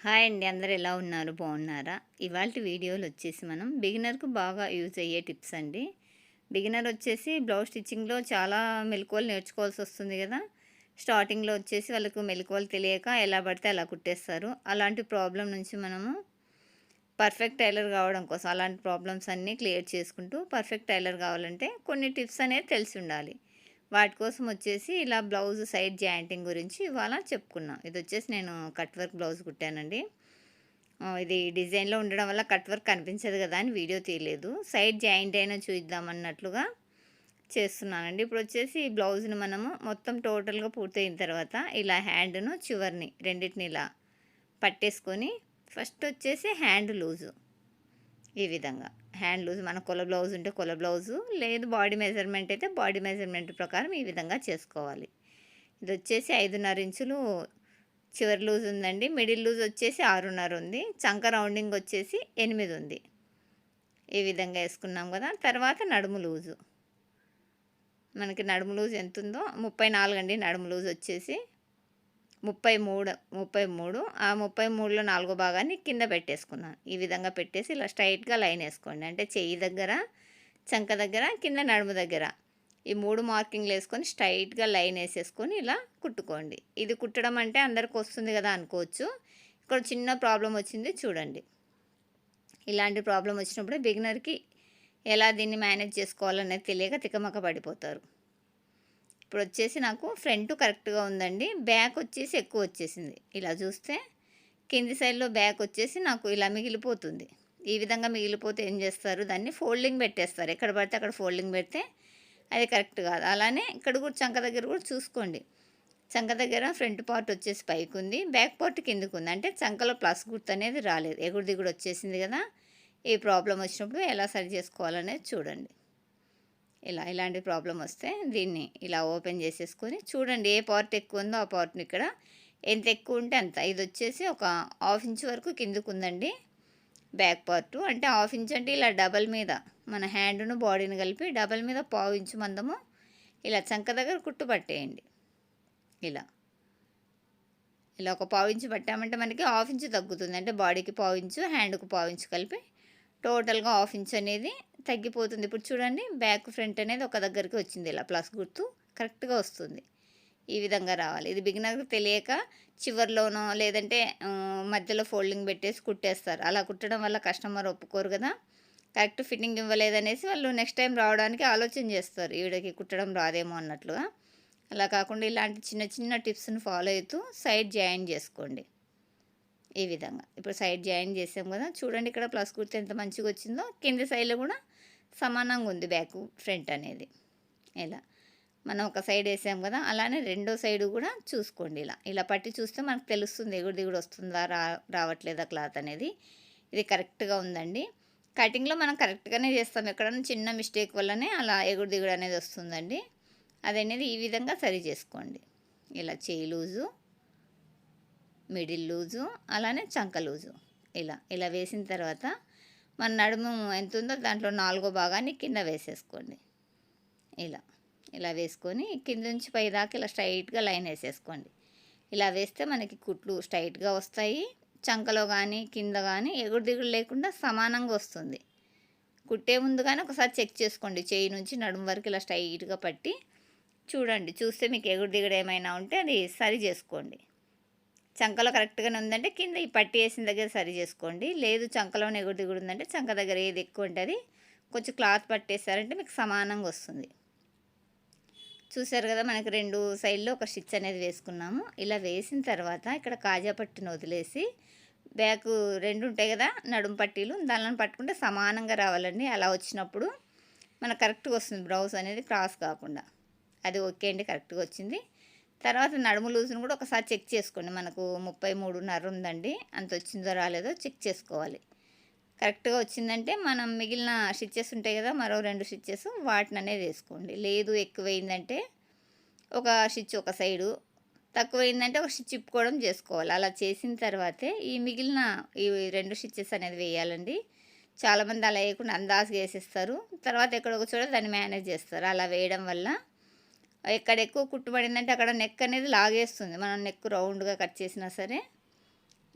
Hi అండి. అందరు ఎలా ఉన్నారు? బాగున్నారా? ఇవాళ వీడియోలు వచ్చేసి మనం బిగినర్కు బాగా యూజ్ అయ్యే టిప్స్ అండి. బిగినర్ వచ్చేసి బ్లౌజ్ స్టిచ్చింగ్లో చాలా మెలకువలు నేర్చుకోవాల్సి వస్తుంది కదా. స్టార్టింగ్లో వచ్చేసి వాళ్ళకు మెలకువలు తెలియక ఎలా పడితే అలా కుట్టేస్తారు. అలాంటి ప్రాబ్లం నుంచి మనము పర్ఫెక్ట్ టైలర్ కావడం కోసం అలాంటి ప్రాబ్లమ్స్ అన్నీ క్లియర్ చేసుకుంటూ పర్ఫెక్ట్ టైలర్ కావాలంటే కొన్ని టిప్స్ అనేది తెలిసి ఉండాలి. వాటి కోసం వచ్చేసి ఇలా బ్లౌజ్ సైడ్ జాయింటింగ్ గురించి ఇవాళ చెప్పుకున్నాం. ఇది వచ్చేసి నేను కట్ వర్క్ బ్లౌజ్ కుట్టానండి. ఇది డిజైన్లో ఉండడం వల్ల కట్ వర్క్ కనిపించదు కదా అని వీడియో తీయలేదు. సైడ్ జాయింట్ అయినా చూద్దామన్నట్లుగా చేస్తున్నానండి. ఇప్పుడు వచ్చేసి ఈ బ్లౌజ్ని మనము మొత్తం టోటల్గా పూర్తయిన తర్వాత ఇలా హ్యాండ్ను చివరిని రెండింటిని ఇలా పట్టేసుకొని ఫస్ట్ వచ్చేసి హ్యాండ్ లూజు. ఈ విధంగా. హ్యాండ్ లూజ్ మన కొల బ్లౌజ్ ఉంటే కొల బ్లౌజు లేదు బాడీ మెజర్మెంట్ అయితే బాడీ మెజర్మెంట్ ప్రకారం ఈ విధంగా చేసుకోవాలి. ఇది వచ్చేసి ఐదున్నర ఇంచులు చివరి లూజ్ ఉందండి. మిడిల్ లూజ్ వచ్చేసి ఆరున్నర ఉంది. చంక రౌండింగ్ వచ్చేసి ఎనిమిది ఉంది. ఈ విధంగా వేసుకున్నాం కదా. తర్వాత నడుము లూజు. మనకి నడుము లూజ్ ఎంత ఉందో ముప్పై నాలుగు అండి నడుము లూజ్ వచ్చేసి. ముప్పై మూడు ముప్పై మూడు ఆ ముప్పై మూడులో నాలుగో భాగాన్ని కింద పెట్టేసుకున్నాను. ఈ విధంగా పెట్టేసి ఇలా స్ట్రైట్గా లైన్ వేసుకోండి. అంటే చెయ్యి దగ్గర చంక దగ్గర కింద నడుము దగ్గర. ఈ మూడు మార్కింగ్లు వేసుకొని స్ట్రైట్గా లైన్ వేసేసుకొని ఇలా కుట్టుకోండి. ఇది కుట్టడం అంటే అందరికి వస్తుంది కదా అనుకోవచ్చు. ఇక్కడ చిన్న ప్రాబ్లం వచ్చింది చూడండి. ఇలాంటి ప్రాబ్లం వచ్చినప్పుడు బిగినర్కి ఎలా దీన్ని మేనేజ్ చేసుకోవాలనేది తెలియక తికమక పడిపోతారు. ఇప్పుడు వచ్చేసి నాకు ఫ్రంట్ కరెక్ట్గా ఉందండి. బ్యాక్ వచ్చేసి ఎక్కువ వచ్చేసింది. ఇలా చూస్తే కింది సైడ్లో బ్యాక్ వచ్చేసి నాకు ఇలా మిగిలిపోతుంది. ఈ విధంగా మిగిలిపోతే ఏం చేస్తారు? దాన్ని ఫోల్డింగ్ పెట్టేస్తారు. ఎక్కడ పడితే అక్కడ ఫోల్డింగ్ పెడితే అది కరెక్ట్ కాదు. అలానే ఇక్కడ కూడా చంక దగ్గర కూడా చూసుకోండి. చంక దగ్గర ఫ్రంట్ పార్ట్ వచ్చేసి పైకి ఉంది. బ్యాక్ పార్ట్ కిందకు ఉంది. అంటే చంకలో ప్లస్ గుర్తు అనేది రాలేదు. ఎగుడు దిగుడు వచ్చేసింది కదా. ఈ ప్రాబ్లం వచ్చినప్పుడు ఎలా సరి చేసుకోవాలనేది చూడండి. ఇలా ఇలాంటి ప్రాబ్లం వస్తే దీన్ని ఇలా ఓపెన్ చేసేసుకొని చూడండి ఏ పార్ట్ ఎక్కువ ఉందో ఆ పార్ట్ని ఇక్కడ ఎంత ఎక్కువ ఉంటే అంత. ఇది వచ్చేసి ఒక హాఫ్ ఇంచ్ వరకు కిందకు ఉందండి బ్యాక్ పార్ట్. అంటే హాఫ్ ఇంచ్ అంటే ఇలా డబల్ మీద మన హ్యాండ్ను బాడీని కలిపి డబల్ మీద పావు ఇంచు మందము ఇలా చంక దగ్గర కుట్టు పట్టేయండి. ఇలా. ఇలా ఒక పావు ఇంచు పట్టామంటే మనకి హాఫ్ ఇంచు తగ్గుతుంది. అంటే బాడీకి పావు ఇంచు హ్యాండ్కు పావు ఇంచు కలిపి టోటల్గా హాఫ్ ఇంచ్ అనేది తగ్గిపోతుంది. ఇప్పుడు చూడండి బ్యాక్ ఫ్రంట్ అనేది ఒక దగ్గరికి వచ్చింది ఇలా ప్లస్ గుర్తు. కరెక్ట్గా వస్తుంది. ఈ విధంగా రావాలి. ఇది బిగినర్కి తెలియక చివర్లోనో లేదంటే మధ్యలో ఫోల్డింగ్ పెట్టేసి కుట్టేస్తారు. అలా కుట్టడం వల్ల కస్టమర్ ఒప్పుకోరు కదా. కరెక్ట్ ఫిట్టింగ్ ఇవ్వలేదనేసి వాళ్ళు నెక్స్ట్ టైం రావడానికి ఆలోచన చేస్తారు. ఈవిడకి కుట్టడం రాదేమో అన్నట్లుగా. అలా కాకుండా ఇలాంటి చిన్న చిన్న టిప్స్ని ఫాలో అవుతూ సైడ్ జాయిన్ చేసుకోండి. ఈ విధంగా. ఇప్పుడు సైడ్ జాయిన్ చేసాం కదా చూడండి ఇక్కడ ప్లస్ కుర్తి ఎంత మంచిగా వచ్చిందో కింది సైడ్లో కూడా సమానంగా ఉంది బ్యాక్ ఫ్రంట్ అనేది. ఇలా. మనం ఒక సైడ్ వేసాం కదా అలానే రెండో సైడ్ కూడా చూసుకోండి ఇలా. ఇలా పట్టి చూస్తే మనకు తెలుస్తుంది ఎగుడు దిగుడు వస్తుందా రా రావట్లేదా క్లాత్ అనేది. ఇది కరెక్ట్గా ఉందండి. కటింగ్లో మనం కరెక్ట్గానే చేస్తాం. ఎక్కడైనా చిన్న మిస్టేక్ వల్లనే అలా ఎగుడు దిగుడు అనేది వస్తుందండి. అదనేది ఈ విధంగా సరి చేసుకోండి. ఇలా చేయి లూజు. మిడిల్ లూజు అలానే చంక లూజు. ఇలా ఇలా వేసిన తర్వాత మన నడుము ఎంత ఉందో దాంట్లో నాలుగో భాగాన్ని కింద వేసేసుకోండి. ఇలా ఇలా వేసుకొని కింద నుంచి పై దాకా ఇలా స్ట్రైట్గా లైన్ వేసేసుకోండి. ఇలా వేస్తే మనకి కుట్లు స్ట్రైట్గా వస్తాయి. చంకలో కానీ కింద కానీ ఎగుడు దిగుడు లేకుండా సమానంగా వస్తుంది. కుట్టే ముందు కానీ ఒకసారి చెక్ చేసుకోండి. చేయి నుంచి నడుము వరకు ఇలా స్ట్రైట్గా పట్టి చూడండి. చూస్తే మీకు ఎగుడు దిగుడు ఏమైనా ఉంటే అది సరి చేసుకోండి. చంకలో కరెక్ట్గానే ఉందంటే కింద ఈ పట్టి వేసిన దగ్గర సరి చేసుకోండి. లేదు చంకలోనే ఎగుడు దిగుడు ఉందంటే చంక దగ్గర ఏది ఎక్కువ ఉంటుంది కొంచెం క్లాత్ పట్టేసారంటే మీకు సమానంగా వస్తుంది. చూసారు కదా మనకి రెండు సైడ్లో ఒక స్టిచ్ అనేది వేసుకున్నాము. ఇలా వేసిన తర్వాత ఇక్కడ కాజా పట్టును వదిలేసి బ్యాక్ రెండు ఉంటాయి కదా నడుము పట్టీలు దానిలో పట్టుకుంటే సమానంగా రావాలండి. అలా వచ్చినప్పుడు మనకు కరెక్ట్గా వస్తుంది బ్రౌజ్ అనేది క్రాస్ కాకుండా. అది ఓకే అండి కరెక్ట్గా వచ్చింది. తర్వాత నడుము లూజును కూడా ఒకసారి చెక్ చేసుకోండి. మనకు ముప్పై మూడున్నర ఉందండి. అంత వచ్చిందో రాలేదో చెక్ చేసుకోవాలి. కరెక్ట్గా వచ్చిందంటే మనం మిగిలిన స్టిచ్చెస్ ఉంటాయి కదా మరో రెండు స్టిచ్చెస్ వాటిని అనేది వేసుకోండి. లేదు ఎక్కువైందంటే ఒక స్టిచ్ ఒక సైడు తక్కువైందంటే ఒక స్టిచ్ ఇప్పుకోవడం చేసుకోవాలి. అలా చేసిన తర్వాతే ఈ మిగిలిన ఈ రెండు స్టిచ్చెస్ అనేది వేయాలండి. చాలామంది అలా వేయకుండా అందాజుగా వేసేస్తారు. తర్వాత ఎక్కడొక చోట దాన్ని మేనేజ్ చేస్తారు. అలా వేయడం వల్ల ఎక్కడ ఎక్కువ కుట్టుబడిందంటే అక్కడ నెక్ అనేది లాగేస్తుంది. మనం నెక్ రౌండ్గా కట్ చేసినా సరే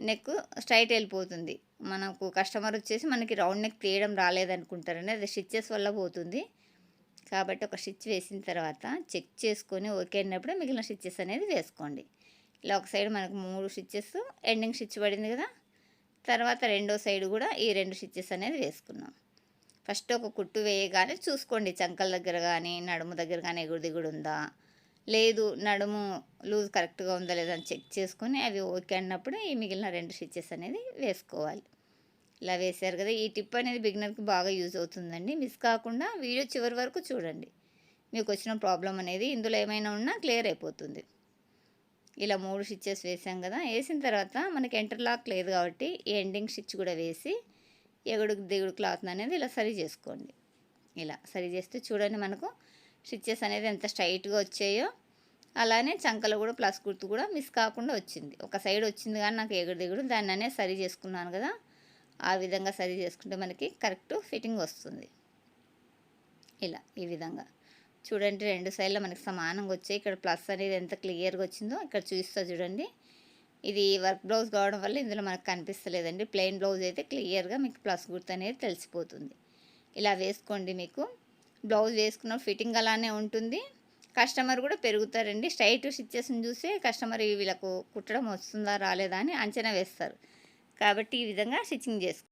నెక్ స్ట్రైట్ వెళ్ళిపోతుంది. మనకు కస్టమర్ వచ్చేసి మనకి రౌండ్ నెక్ తీయడం రాలేదనుకుంటారండి అది స్టిచ్చెస్ వల్ల పోతుంది. కాబట్టి ఒక స్టిచ్ వేసిన తర్వాత చెక్ చేసుకొని ఓకే అయినప్పుడే మిగిలిన స్టిచ్చెస్ అనేది వేసుకోండి. ఇలా ఒక సైడ్ మనకు మూడు స్టిచ్చెస్ ఎండింగ్ స్టిచ్ పడింది కదా? తర్వాత రెండో సైడ్ కూడా ఈ రెండు స్టిచ్చెస్ అనేది వేసుకున్నాం. ఫస్ట్ ఒక కుట్టు వేయగానే చూసుకోండి. చంకల దగ్గర కానీ నడుము దగ్గర కానీ ఎగుడు దిగుడు ఉందా? లేదు నడుము లూజ్ కరెక్ట్గా ఉందా లేదా అని చెక్ చేసుకొని అవి ఓకే అన్నప్పుడు ఈ మిగిలిన రెండు స్టిచ్చెస్ అనేది వేసుకోవాలి. ఇలా వేశారు కదా ఈ టిప్ అనేది బిగినర్కి బాగా యూజ్ అవుతుందండి. మిస్ కాకుండా వీడియో చివరి వరకు చూడండి. మీకు వచ్చిన ప్రాబ్లం అనేది ఇందులో ఏమైనా ఉన్నా క్లియర్ అయిపోతుంది. ఇలా మూడు స్టిచ్చెస్ వేసాం కదా వేసిన తర్వాత మనకి ఎంటర్లాక్ లేదు కాబట్టి ఈ ఎండింగ్ స్టిచ్ కూడా వేసి ఎగుడు దిగుడు క్లాత్ అనేది ఇలా సరి చేసుకోండి. ఇలా సరి చేస్తే చూడండి మనకు స్టిచ్చెస్ అనేది ఎంత స్ట్రైట్గా వచ్చాయో. అలానే చంకలు కూడా ప్లస్ గుర్తు కూడా మిస్ కాకుండా వచ్చింది. ఒక సైడ్ వచ్చింది కానీ నాకు ఎగుడు దిగుడు దాన్ని అనేది సరి చేసుకున్నాను కదా. ఆ విధంగా సరి చేసుకుంటే మనకి కరెక్ట్ ఫిట్టింగ్ వస్తుంది. ఇలా ఈ విధంగా. చూడండి రెండు సైడ్లో మనకి సమానంగా వచ్చాయి. ఇక్కడ ప్లస్ అనేది ఎంత క్లియర్గా వచ్చిందో ఇక్కడ చూస్తా చూడండి. ఇది వర్క్ బ్లౌజ్ కావడం వల్ల ఇందులో మనకు కనిపిస్తలేదండి. ప్లెయిన్ బ్లౌజ్ అయితే క్లియర్గా మీకు ప్లస్ గుర్తు అనేది తెలిసిపోతుంది. ఇలా వేసుకోండి మీకు. బ్లౌజ్ వేసుకున్న ఫిట్టింగ్ అలానే ఉంటుంది. కస్టమర్ కూడా పెరుగుతారండి. స్ట్రైట్ స్టిచ్చెస్ని చూసి కస్టమర్ వీళ్ళకు కుట్టడం వస్తుందా రాలేదా అని అంచనా వేస్తారు. కాబట్టి ఈ విధంగా స్టిచ్చింగ్ చేసుకో